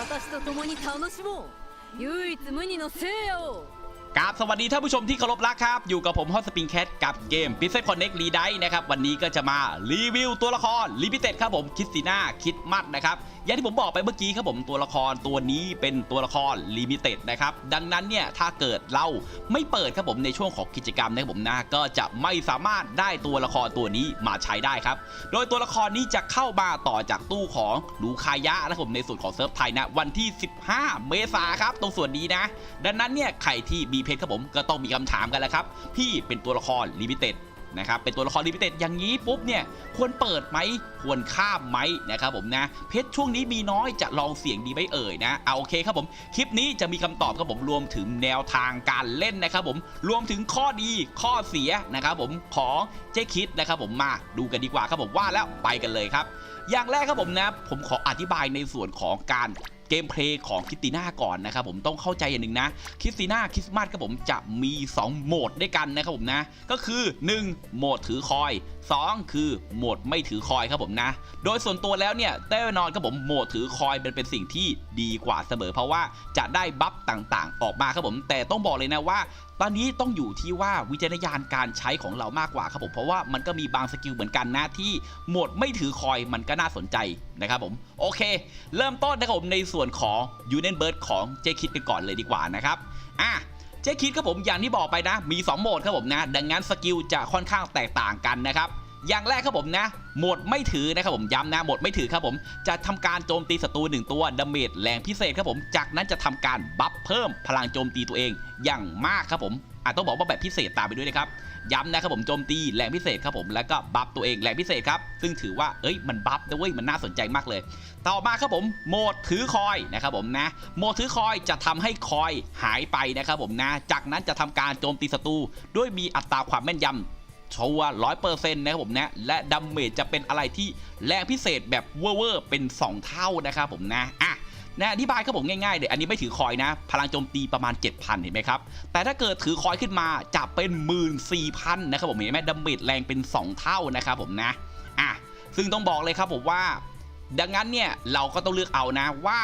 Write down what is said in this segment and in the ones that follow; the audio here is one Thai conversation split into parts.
私と共に楽しもう。唯一無二の聖夜を。 กราบสวัสดีท่านผู้ชมที่เคารพรักครับ อยู่กับผมฮอสปริงแคทกับเกม p i x e l Connect r e d i นะครับ วันนี้ก็จะมารีวิวตัวละครลิมิเต็ดครับผมคิดสีหน้าคิดมัดนะครับ อย่างที่ผมบอกไปเมื่อกี้ครับผมตัวละครตัวนี้เป็นตัวละครลิมิเต็ดนะครับ ดังนั้นเนี่ย ถ้าเกิดเราไม่เปิดครับผมในช่วงของกิจกรรมนะครับผมนะก็จะไม่สามารถได้ตัวละครตัวนี้มาใช้ได้ครับ โดยตัวละครนี้จะเข้ามาต่อจากตู้ของลูคายะนะครับผมในส่วนของเซิร์ฟไทยนะวันที่ 15 เมษาครับตรงส่วนนี้นะ ดังนั้นเนี่ยใครที่มีเพจครับผมก็ต้องมีคำถามกันแล้วครับพี่เป็นตัวละครลิมิเต็ดนะครับเป็นตัวละครลิมิเต็ดอย่างนี้ปุ๊บเนี่ยควรเปิดไหมควรข้ามไหมนะครับผมนะเพชรช่วงนี้มีน้อยจะลองเสี่ยงดีไหมเอ่ยนะเอาโอเคครับผมคลิปนี้จะมีคำตอบครับผมรวมถึงแนวทางการเล่นนะครับผมรวมถึงข้อดีข้อเสียนะครับผมของเจ๊คิดนะครับผมมาดูกันดีกว่าครับผมว่าแล้วไปกันเลยครับ อย่างแรกครับผมนะผมขออธิบายในส่วนของการ เกมเพลย์ของคิตติน่าก่อนนะครับผมต้องเข้าใจอย่างหนึ่งนะคิสติน่าคริสต์มาสครับผมจะมี 2 โหมดด้วยกันนะครับผมนะ ก็คือ 1 โหมดถือคอย 2 คือโหมดไม่ถือคอยครับผมนะ โดยส่วนตัวแล้วเนี่ยแน่นอนครับผมโหมดถือคอยเป็นเป็นสิ่งที่ดีกว่าเสมอเพราะว่าจะได้บัฟต่างๆ ออกมาครับผมแต่ต้องบอกเลยนะว่า ตอนนี้ต้องอยู่ที่ว่าวิจารณญาณการใช้ของเรามากกว่าครับผม เพราะว่ามันก็มีบางสกิลเหมือนกันนะที่หมดไม่ถือคอยมันก็น่าสนใจนะครับผม โอเค เริ่มต้นนะครับผมในส่วนของยูเนนเบิร์ดของเจคิดกันก่อนเลยดีกว่านะครับอะเจคิดครับผมอย่างที่บอกไปนะ มี 2 โหมดครับผมนะ ดังนั้นสกิลจะค่อนข้างแตกต่างกันนะครับ อย่างแรกครับผมนะโหมดไม่ถือนะครับผมย้ำนะโหมดไม่ถือครับผมจะทำการโจมตีศัตรูหนึ่งตัวดาเมจแรงพิเศษครับผมจากนั้นจะทำการบัฟเพิ่มพลังโจมตีตัวเองอย่างมากครับผมอาจต้องบอกว่าแบบพิเศษตามไปด้วยนะครับย้ำนะครับผมโจมตีแรงพิเศษครับผมแล้วก็บัฟตัวเองแรงพิเศษครับซึ่งถือว่าเอ้ยมันบัฟนะเว้ยมันน่าสนใจมากเลย ต่อมาครับผมโหมดถือคอยนะครับผมนะโหมดถือคอยจะทำให้คอยหายไปนะครับผมนะจากนั้นจะทำการโจมตีศัตรูด้วยมีอัตราความแม่นยำ ชัวร้อยเปอร์เซ็นต์นะครับผมนะ และดัมเมจจะเป็นอะไรที่แรงพิเศษแบบเวอร์เป็น 2 เท่านะครับผมนะอะนะอธิบายครับผมง่ายๆเลยวอันนี้ไม่ถือคอยนะ พลังโจมตีประมาณ 7,000 เห็นไหมครับ แต่ถ้าเกิดถือคอยขึ้นมาจะเป็น 14,000 นะครับผมเห็นไหมดัมเมจแรงเป็น 2 เท่านะครับผมนะอะซึ่งต้องบอกเลยครับผมว่า ดังนั้นเนี่ยเราก็ต้องเลือกเอานะว่า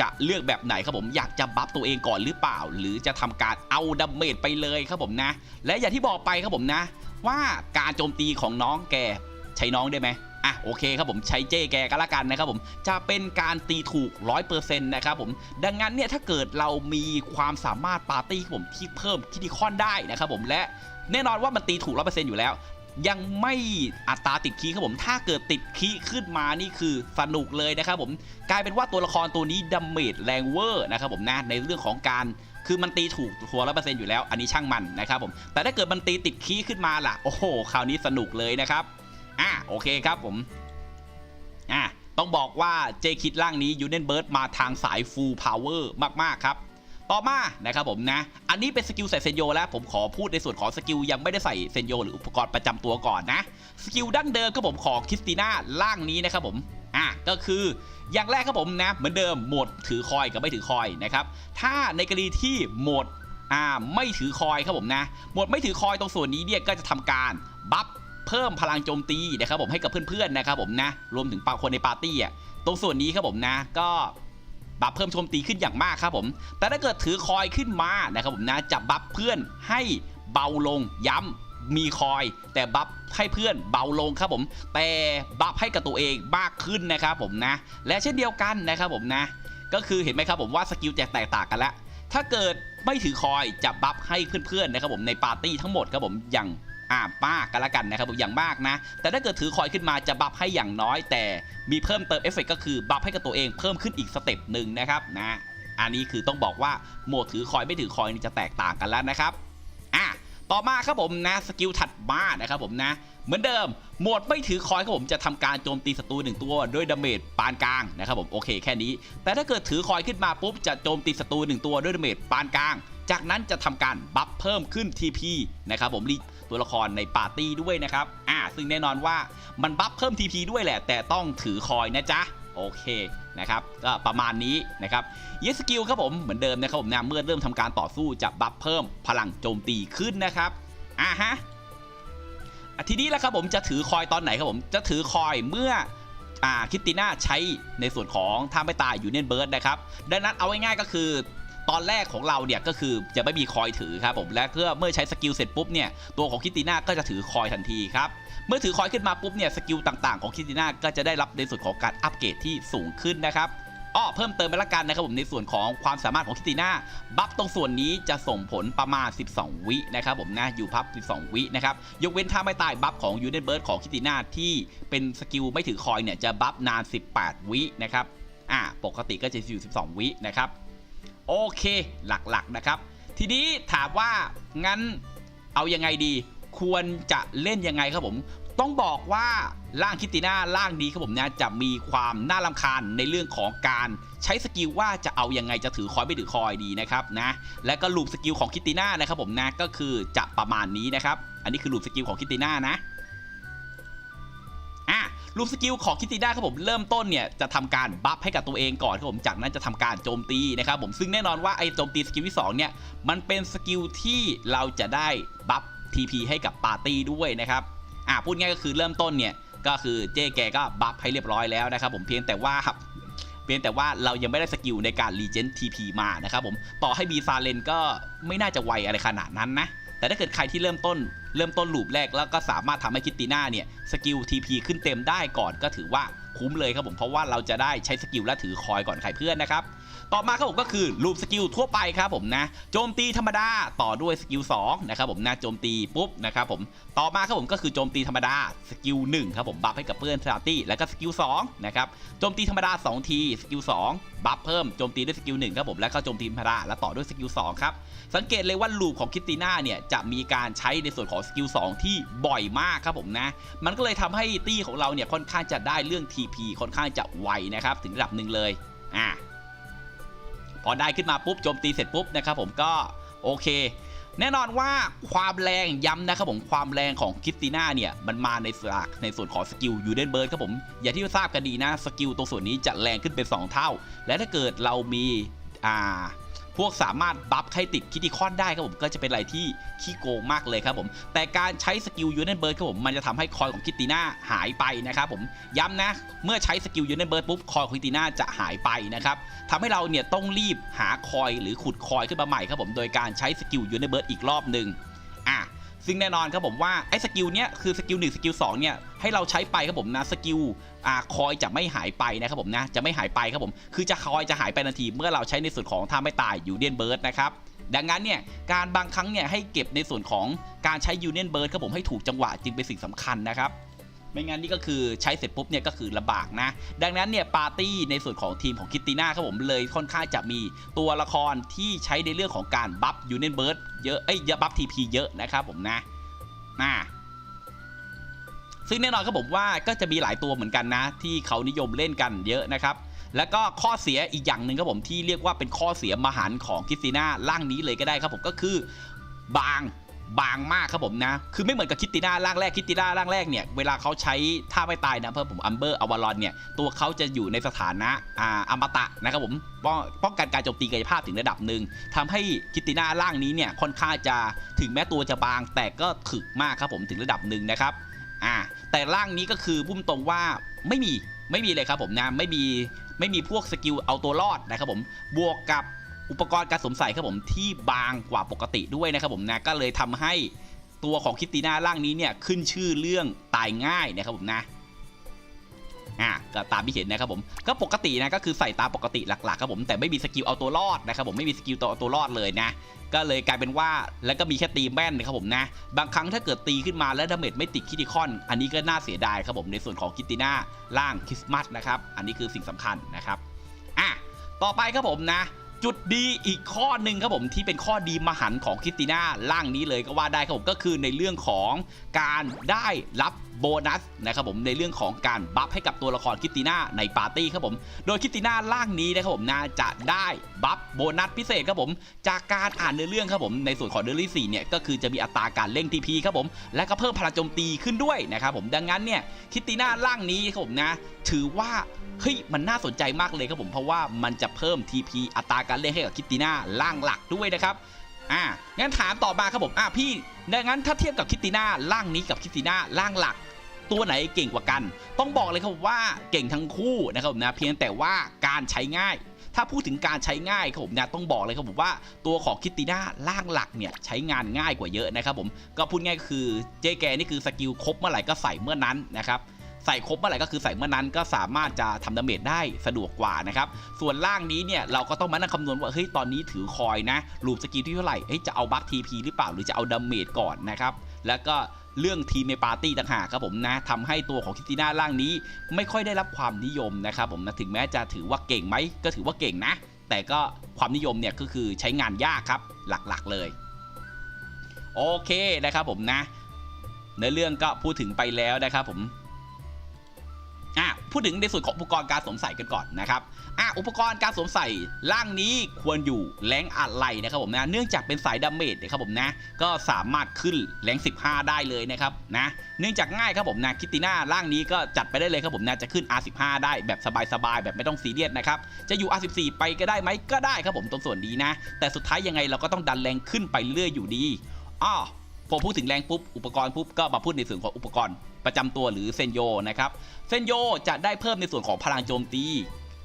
จะเลือกแบบไหนครับผมอยากจะบัฟตัวเองก่อนหรือเปล่า หรือจะทำการเอาดัมเมจไปเลยครับผมนะ และอย่างที่บอกไปครับผมนะ ว่าการโจมตีของน้องแกใช้น้องได้ไหมอะโอเคครับผมใช้เจแกก็แล้วกันนะครับผมจะเป็นการตีถูก 100%นะครับผมดังนั้นเนี่ยถ้าเกิดเรามีความสามารถปาร์ตี้ผมที่เพิ่มคิดดิคอนได้นะครับผมและแน่นอนว่ามันตีถูก100%อยู่แล้ว ยังไม่อัตราติดคีครับผม ถ้าเกิดติดคีขึ้นมานี่คือสนุกเลยนะครับผม กลายเป็นว่าตัวละครตัวนี้ดัมเมจแรงเวอร์นะครับผมนะในเรื่องของการคือมันตีถูกทัวร้อเปอร์เซ็นต์อยู่แล้ว อันนี้ช่างมันนะครับผม แต่ถ้าเกิดมันตีติดคีขึ้นมาล่ะ โอ้โห คราวนี้สนุกเลยนะครับ อะโอเคครับผม อะต้องบอกว่าเจคิดร่างนี้ยูเนนเบิร์ดมาทางสายฟูลพาวเวอร์มาก ๆ ครับ ต่อมานะครับผมนะ อันนี้เป็นสกิลใส่เซนโยแล้ว ผมขอพูดในส่วนของสกิลยังไม่ได้ใส่เซนโยหรืออุปกรณ์ประจำตัวก่อนนะ สกิลดั้งเดิมครับผมของคริสติน่าร่างนี้นะครับผม อะก็คืออย่างแรกครับผมนะ เหมือนเดิมโหมดถือคอยกับไม่ถือคอยนะครับ ถ้าในกรณีที่โหมดอ่าไม่ถือคอยครับผมนะ โหมดไม่ถือคอยตรงส่วนนี้เนี่ยก็จะทำการบัฟเพิ่มพลังโจมตีนะครับผมให้กับเพื่อนๆนะครับผมนะ รวมถึงปาคนในปาร์ตี้อะตรงส่วนนี้ครับผมนะ ก็ บัฟเพิ่มโจมตีขึ้นอย่างมากครับผม แต่ถ้าเกิดถือคอยขึ้นมานะครับผมนะจะบัฟเพื่อนให้เบาลงย้ำมีคอย แต่บัฟให้เพื่อนเบาลงครับผม แต่บัฟให้กับตัวเองมากขึ้นนะครับผมนะ และเช่นเดียวกันนะครับผมนะ ก็คือเห็นไหมครับผมว่าสกิลจะแตกต่างกันแล้วถ้าเกิดไม่ถือคอยจะบัฟให้เพื่อนๆนะครับผมในปาร์ตี้ทั้งหมดครับผมอย่าง อ่ามากกันละกันนะครับผมอย่างมากนะ แต่ถ้าเกิดถือคอยขึ้นมาจะบัฟให้อย่างน้อย แต่มีเพิ่มเติมเอฟเฟกก็คือบัฟให้กับตัวเองเพิ่มขึ้นอีกสเต็ปหนึ่งนะครับนะอันนี้คือต้องบอกว่าโหมดถือคอยไม่ถือคอยนี่จะแตกต่างกันแล้วนะครับอะต่อมาครับผมนะสกิลถัดมานะครับผมนะเหมือนเดิมโหมดไม่ถือคอยครับผมจะทำการโจมตีศัตรูหนึ่งตัวด้วยดาเมจปานกลางนะครับผมโอเคแค่นี้ แต่ถ้าเกิดถือคอยขึ้นมาปุ๊บจะโจมตีศัตรูหนึ่งตัวด้วยดาเมจปานกลาง จากนั้นจะทำการบัฟเพิ่มขึ้น TP นะครับผมรี ตัวละครในปาร์ตี้ด้วยนะครับ อ่า ซึ่งแน่นอนว่ามันบัฟเพิ่ม TP ด้วยแหละ แต่ต้องถือคอยนะจ๊ะ โอเคนะครับ ก็ประมาณนี้นะครับเยสกิลครับผมเหมือนเดิมนะครับผมนะเมื่อเริ่มทำการต่อสู้จะบัฟเพิ่มพลังโจมตีขึ้นนะครับอ่าฮะอะทีนี้แหละครับผมจะถือคอยตอนไหนครับผมจะถือคอยเมื่ออ่าคิตติน่าใช้ในส่วนของท่าไม่ตายอยูเนนเบิร์ดนะครับดังนั้นเอาง่ายๆก็คือ ตอนแรกของเราเนี่ยก็คือจะไม่มีคอยถือครับผมและเพื่อเมื่อใช้สกิลเสร็จปุ๊บเนี่ยตัวของคิตติน่าก็จะถือคอยทันทีครับเมื่อถือคอยขึ้นมาปุ๊บเนี่ยสกิลต่างๆของคิตติน่าก็จะได้รับในส่วนของการอัปเกรดที่สูงขึ้นนะครับอ้อเพิ่มเติมไปละกันนะครับผมในส่วนของความสามารถของคิตติน่าบัฟตรงส่วนนี้จะส่งผลประมาณ 12 วินะครับผมนะอยู่พับ 12 วินะครับยกเว้นถ้าไม่ตายบัฟของยูเนเบิร์ดของคิตติน่าที่เป็นสกิลไม่ถือคอยเนี่ยจะบัฟนาน 18 วินะครับอ่าปกติก็จะอยู่ 12 วินะครับ โอเคหลักๆนะครับ ทีนี้ถามว่างั้นเอายังไงดี ควรจะเล่นยังไงครับผม ต้องบอกว่าร่างคิตติน่าร่างนี้ครับผมนะจะมีความน่ารำคาญในเรื่องของการใช้สกิลว่าจะเอายังไงจะถือคอยไม่ถือคอยดีนะครับนะและก็ลูปสกิลของคิตติน่านะครับผมนะก็คือจะประมาณนี้นะครับ อันนี้คือลูปสกิลของคิตติน่านะอะ ลูปสกิลของคิตติน่าครับผมเริ่มต้นเนี่ยจะทำการบัฟให้กับตัวเองก่อนครับผมจากนั้นจะทำการโจมตีนะครับผมซึ่งแน่นอนว่าไอ้โจมตีสกิลที่2เนี่ยมันเป็นสกิลที่เราจะได้บัฟ TP ให้กับปาร์ตี้ด้วยนะครับอะพูดง่ายก็คือเริ่มต้นเนี่ยก็คือเจ๊แกก็บัฟให้เรียบร้อยแล้วนะครับผมเพียงแต่ว่าเพียงแต่ว่าเรายังไม่ได้สกิลในการรีเจน TP มานะครับผมต่อให้มีซาเลนก็ไม่น่าจะไวอะไรขนาดนั้นนะ แต่ถ้าเกิดใครที่เริ่มต้น เริ่มต้นลูปแรกแล้วก็สามารถทำให้คิตติน่าเนี่ยสกิล TP ขึ้นเต็มได้ก่อนก็ถือว่าคุ้มเลยครับผมเพราะว่าเราจะได้ใช้สกิลและถือคอยก่อนใครเพื่อนนะครับ ต่อมาครับผมก็คือลูปสกิลทั่วไปครับผมนะโจมตีธรรมดาต่อด้วยสกิล2นะครับผมนะโจมตีปุ๊บนะครับผมต่อมาครับผมก็คือโจมตีธรรมดาสกิล1ครับผมบัฟให้กับเพื่อนสตาร์ตี้แล้วก็สกิล2นะครับโจมตีธรรมดา 2 ทีสกิล2บัฟเพิ่มโจมตีด้วยสกิล1ครับผมแล้วก็โจมตีธรรมดาแล้วต่อด้วยสกิล2ครับสังเกตเลยว่าลูปของคิตติน่าเนี่ยจะมีการใช้ในส่วนของสกิล2ที่บ่อยมากครับผมนะมันก็เลยทำให้ตี้ของเราเนี่ยค่อนข้างจะได้เรื่อง TP ค่อนข้างจะไวนะครับถึงระดับหนึ่งเลยอ่า พอได้ขึ้นมาปุ๊บโจมตีเสร็จปุ๊บนะครับผมก็โอเค แน่นอนว่าความแรงย้ำนะครับผมความแรงของคิตติน่าเนี่ยมันมาในสากในส่วนของสกิลยูเดนเบิร์ดครับผมอย่างที่ทราบกันดีนะสกิลตรงส่วนนี้จะแรงขึ้นเป็น 2 เท่า และถ้าเกิดเรามีอ่า พวกสามารถบัฟให้ติดคิติคอนได้ครับผมก็จะเป็นอะไรที่ขี้โกงมากเลยครับผม แต่การใช้สกิลยูเนนเบิร์ดครับผมมันจะทำให้คอยของคิตติน่าหายไปนะครับผมย้ำนะ เมื่อใช้สกิลยูเนนเบิร์ดปุ๊บคอยของคิตติน่าจะหายไปนะครับทำให้เราเนี่ยต้องรีบหาคอยหรือขุดคอยขึ้นมาใหม่ครับผมโดยการใช้สกิลยูเนนเบิร์ดอีกรอบหนึ่งอะ ซึ่งแน่นอนครับผมว่าไอ้สกิลเนี้ยคือสกิล1สกิล2เนี่ยให้เราใช้ไปครับผมนะสกิลอ่าคอยจะไม่หายไปนะครับผมนะจะไม่หายไปครับผมคือจะคอยจะหายไปทันทีเมื่อเราใช้ในส่วนของท่าไม่ตายยูเนียนเบิร์ดนะครับดังนั้นเนี่ยการบางครั้งเนี่ยให้เก็บในส่วนของการใช้ยูเนียนเบิร์ดครับผมให้ถูกจังหวะจึงเป็นสิ่งสำคัญนะครับ ไม่งั้นนี่ก็คือใช้เสร็จปุ๊บเนี่ยก็คือลำบากนะ ดังนั้นเนี่ยปาร์ตี้ในส่วนของทีมของคิตติน่าครับผมเลยค่อนข้างจะมีตัวละครที่ใช้ในเรื่องของการบัฟยูเนียนเบิร์ดเยอะเอ้ยบัฟทีพีเยอะนะครับผมนะน่าซึ่งแน่นอนครับผมว่าก็จะมีหลายตัวเหมือนกันนะ ที่เขานิยมเล่นกันเยอะนะครับ แล้วก็ข้อเสียอีกอย่างหนึ่งครับผมที่เรียกว่าเป็นข้อเสียมหันของคิสติน่าร่างนี้เลยก็ได้ครับผมก็คือบาง บางมากครับผมนะ คือไม่เหมือนกับคิตติน่าร่างแรกคิตติน่าร่างแรกเนี่ยเวลาเขาใช้ท่าไม่ตายนะเพิ่มผมอัมเบอร์อวารอนเนี่ยตัวเขาจะอยู่ในสถานะอ่าอมตะนะครับผมป้องป้องกันการโจมตีกายภาพถึงระดับหนึ่งทำให้คิตติน่าร่างนี้เนี่ยค่อนข้างจะถึงแม้ตัวจะบาง แต่ก็ถึกมากครับผมถึงระดับหนึ่งนะครับอ่าแต่ร่างนี้ก็คือพุ่มตรงว่าไม่มีไม่มีเลยครับผมนะไม่มีไม่มีพวกสกิลเอาตัวรอดนะครับผมบวกกับ อุปกรณ์การสวมใส่ครับผมที่บางกว่าปกติด้วยนะครับผมนะก็เลยทำให้ตัวของคิตติน่าร่างนี้เนี่ยขึ้นชื่อเรื่องตายง่ายนะครับผมนะอ่าก็ตามที่เห็นนะครับผมก็ปกตินะก็คือใส่ตามปกติหลักๆครับผมแต่ไม่มีสกิลเอาตัวรอดนะครับผมไม่มีสกิลตัวเอาตัวรอดเลยนะ ก็เลยกลายเป็นว่าแล้วก็มีแค่ตีแม่นนะครับผมนะ บางครั้งถ้าเกิดตีขึ้นมาแล้วดาเมจไม่ติดคิติคอน อันนี้ก็น่าเสียดายครับผมในส่วนของกิตติน่าล่างคริสต์มาสนะครับอันนี้คือสิ่งสำคัญนะครับอะต่อไปครับผมนะ จุดดีอีกข้อหนึ่งครับผมที่เป็นข้อดีมหันของคิตติน่าล่างนี้เลยก็ว่าได้ครับผมก็คือในเรื่องของการได้รับ โบนัสนะครับผมในเรื่องของการบัฟให้กับตัวละครคิตติน่าในปาร์ตี้ครับผม โดยคิตติน่าล่างนี้นะครับผมน่าจะได้บัฟโบนัสพิเศษครับผม จากการอ่านเนื้อเรื่องครับผมในส่วนของเดลี่สี่เนี่ยก็คือจะมีอัตราการเร่งทีพีครับผมและก็เพิ่มพลังโจมตีขึ้นด้วยนะครับผมดังนั้นเนี่ยคิตติน่าล่างนี้ครับผมนะถือว่าเฮ้ยมันน่าสนใจมากเลยครับผมเพราะว่ามันจะเพิ่ม TP อัตราการเล่นให้กับคิตติน่าล่างหลักด้วยนะครับอ่างั้นถามต่อมาครับผมอ่าพี่ดังนั้นถ้าเทียบกับคิตติน่าล่างนี้กับคิตติน่าล่างหลัก ตัวไหนเก่งกว่ากัน ต้องบอกเลยครับว่าเก่งทั้งคู่นะครับผมนะเพียงแต่ว่าการใช้ง่ายถ้าพูดถึงการใช้ง่ายครับผมนะต้องบอกเลยครับผมว่าตัวของคิตติน่าล่างหลักเนี่ยใช้งานง่ายกว่าเยอะนะครับผมก็พูดง่ายคือเจแกนี่คือสกิลครบเมื่อไหร่ก็ใส่เมื่อนั้นนะครับใส่ครบเมื่อไหร่ก็คือใส่เมื่อนั้นก็สามารถจะทำดาเมจได้สะดวกกว่านะครับ ส่วนล่างนี้เนี่ยเราก็ต้องมานั่งคำนวณว่าเฮ้ยตอนนี้ถือคอยนะรูปสกิลที่เท่าไหร่เฮ้ยจะเอาบัคทีพีหรือเปล่าหรือจะเอาดาเมจก่อนนะครับ แล้วก็เรื่องทีมในปาร์ตี้ต่างหากครับผมนะทำให้ตัวของคิตติน่าล่างนี้ ไม่ค่อยได้รับความนิยมนะครับผมนะถึงแม้จะถือว่าเก่งไหมก็ถือว่าเก่งนะ แต่ก็ความนิยมเนี่ยก็คือใช้งานยากครับหลักๆเลย โอเคนะครับผมนะในเรื่องก็พูดถึงไปแล้วนะครับผม อะพูดถึงในส่วนของอุปกรณ์การสวมใส่กันก่อนนะครับอะอุปกรณ์การสวมใส่ล่างนี้ควรอยู่แรงอะไรนะครับผมนะเนื่องจากเป็นสายดาเมจนะครับผมนะก็สามารถขึ้นแรง 15 ได้เลยนะครับนะเนื่องจากง่ายครับผมนะคิตติน่าล่างนี้ก็จัดไปได้เลยครับผมนะจะขึ้น R15 ได้แบบสบายๆแบบไม่ต้องซีเรียสนะครับจะอยู่ R14 ไปก็ได้ไหมก็ได้ครับผมตรงส่วนนี้นะ แต่สุดท้ายยังไงเราก็ต้องดันแรงขึ้นไปเรื่อยอยู่ดีอ้อพอพูดถึงแรงปุ๊บอุปกรณ์ปุ๊บก็มาพูดในส่วนของอุปกรณ์ ประจำตัวหรือเซนโยนะครับเซนโยจะได้เพิ่มในส่วนของพลังโจมตี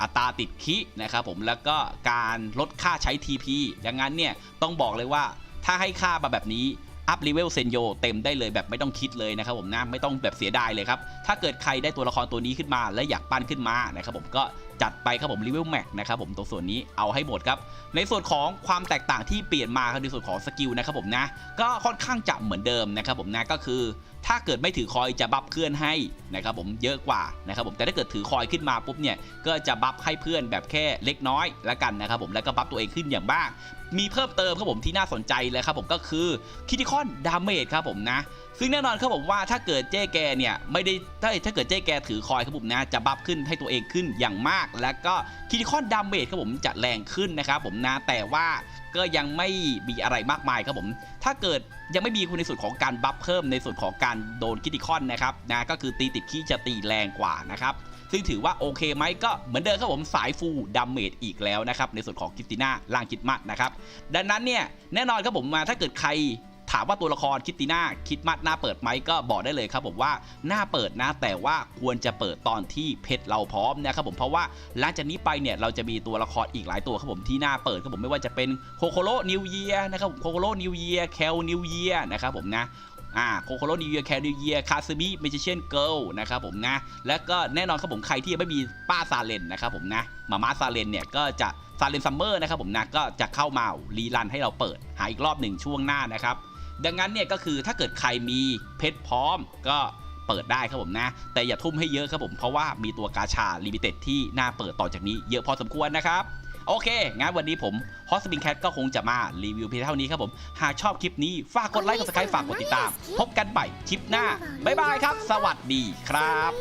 อัตราติดคินะครับผมแล้วก็การลดค่าใช้ TP ดังนั้นเนี่ยต้องบอกเลยว่าถ้าให้ค่ามาแบบนี้อัพเลเวลเซนโยเต็มได้เลยแบบไม่ต้องคิดเลยนะครับผมนะไม่ต้องแบบเสียดายเลยครับ ถ้าเกิดใครได้ตัวละครตัวนี้ขึ้นมาและอยากปั้นขึ้นมานะครับผมก็จัดไปครับผมเลเวลแม็กนะครับผมตัวส่วนนี้เอาให้หมดครับ ในส่วนของความแตกต่างที่เปลี่ยนมาครับในส่วนของสกิลนะครับผมนะ ก็ค่อนข้างจะเหมือนเดิมนะครับผมนะก็คือ ถ้าเกิดไม่ถือคอยจะบัฟเพื่อนให้นะครับผมเยอะกว่านะครับผมแต่ถ้าเกิดถือคอยขึ้นมาปุ๊บเนี่ยก็จะบัฟให้เพื่อนแบบแค่เล็กน้อยละกันนะครับผมแล้วก็บัฟตัวเองขึ้นอย่างบ้างมีเพิ่มเติมครับผมที่น่าสนใจเลยครับผมก็คือคิติคอนดาเมจครับผมนะซึ่งแน่นอนครับผมว่าถ้าเกิดเจ๊แกเนี่ยไม่ได้ถ้าถ้าเกิดเจ๊แกถือคอยครับผมนะจะบัฟขึ้นให้ตัวเองขึ้นอย่างมาก แล้วก็คิติคอนดาเมจครับผมจะแรงขึ้นนะครับผมนะแต่ว่าก็ยังไม่มีอะไรมากมายครับผม ถ้าเกิดยังไม่มีคุณในส่วนของการบัฟเพิ่มในส่วนของการโดนคิติคอนนะครับนะก็คือตีติดขี้จะตีแรงกว่านะครับซึ่งถือว่าโอเคไหมก็เหมือนเดิมครับผมสายฟูดัมเมจอีกแล้วนะครับในส่วนของคิตติน่าล่างคิดมัดนะครับดังนั้นเนี่ยแน่นอนครับผมมาถ้าเกิดใคร ถามว่าตัวละครคิตติน่าคิดมัดหน้าเปิดไหมก็บอกได้เลยครับผมว่าหน้าเปิดนะแต่ว่าควรจะเปิดตอนที่เพชรเราพร้อมนะครับผมเพราะว่าหลังจากนี้ไปเนี่ยเราจะมีตัวละครอีกหลายตัวครับผมที่หน้าเปิดครับผมไม่ว่าจะเป็นโคโคโรนิวเยียนะครับผมโคโคโรนิวเยียแคลนิวเยียนะครับผมนะอ่าโคโคโรนิวเยียแคลนิวเยียคาซึมิเมจิเชนเกิลนะครับผมนะและก็แน่นอนครับผมใครที่ยังไม่มีป้าซาเลนนะครับผมนะมาม่าซาเลนเนี่ยก็จะซาเลนซัมเมอร์นะครับผมนะก็จะเข้ามารีรันให้เราเปิดหาอีกรอบหนึ่งช่วงหน้านะครับ ดังนั้นเนี่ยก็คือถ้าเกิดใครมีเพชรพร้อมก็เปิดได้ครับผมนะ แต่อย่าทุ่มให้เยอะครับผมเพราะว่ามีตัวกาชาลิมิเต็ดที่น่าเปิดต่อจากนี้เยอะพอสมควรนะครับโอเค งั้นวันนี้ผมฮอสบิงแคทก็คงจะมารีวิวเพียงเท่านี้ครับผม หากชอบคลิปนี้ฝากกดไลค์กดซับสไครต์ฝากกดติดตาม พบกันใหม่คลิปหน้า บ๊ายบายครับ สวัสดีครับ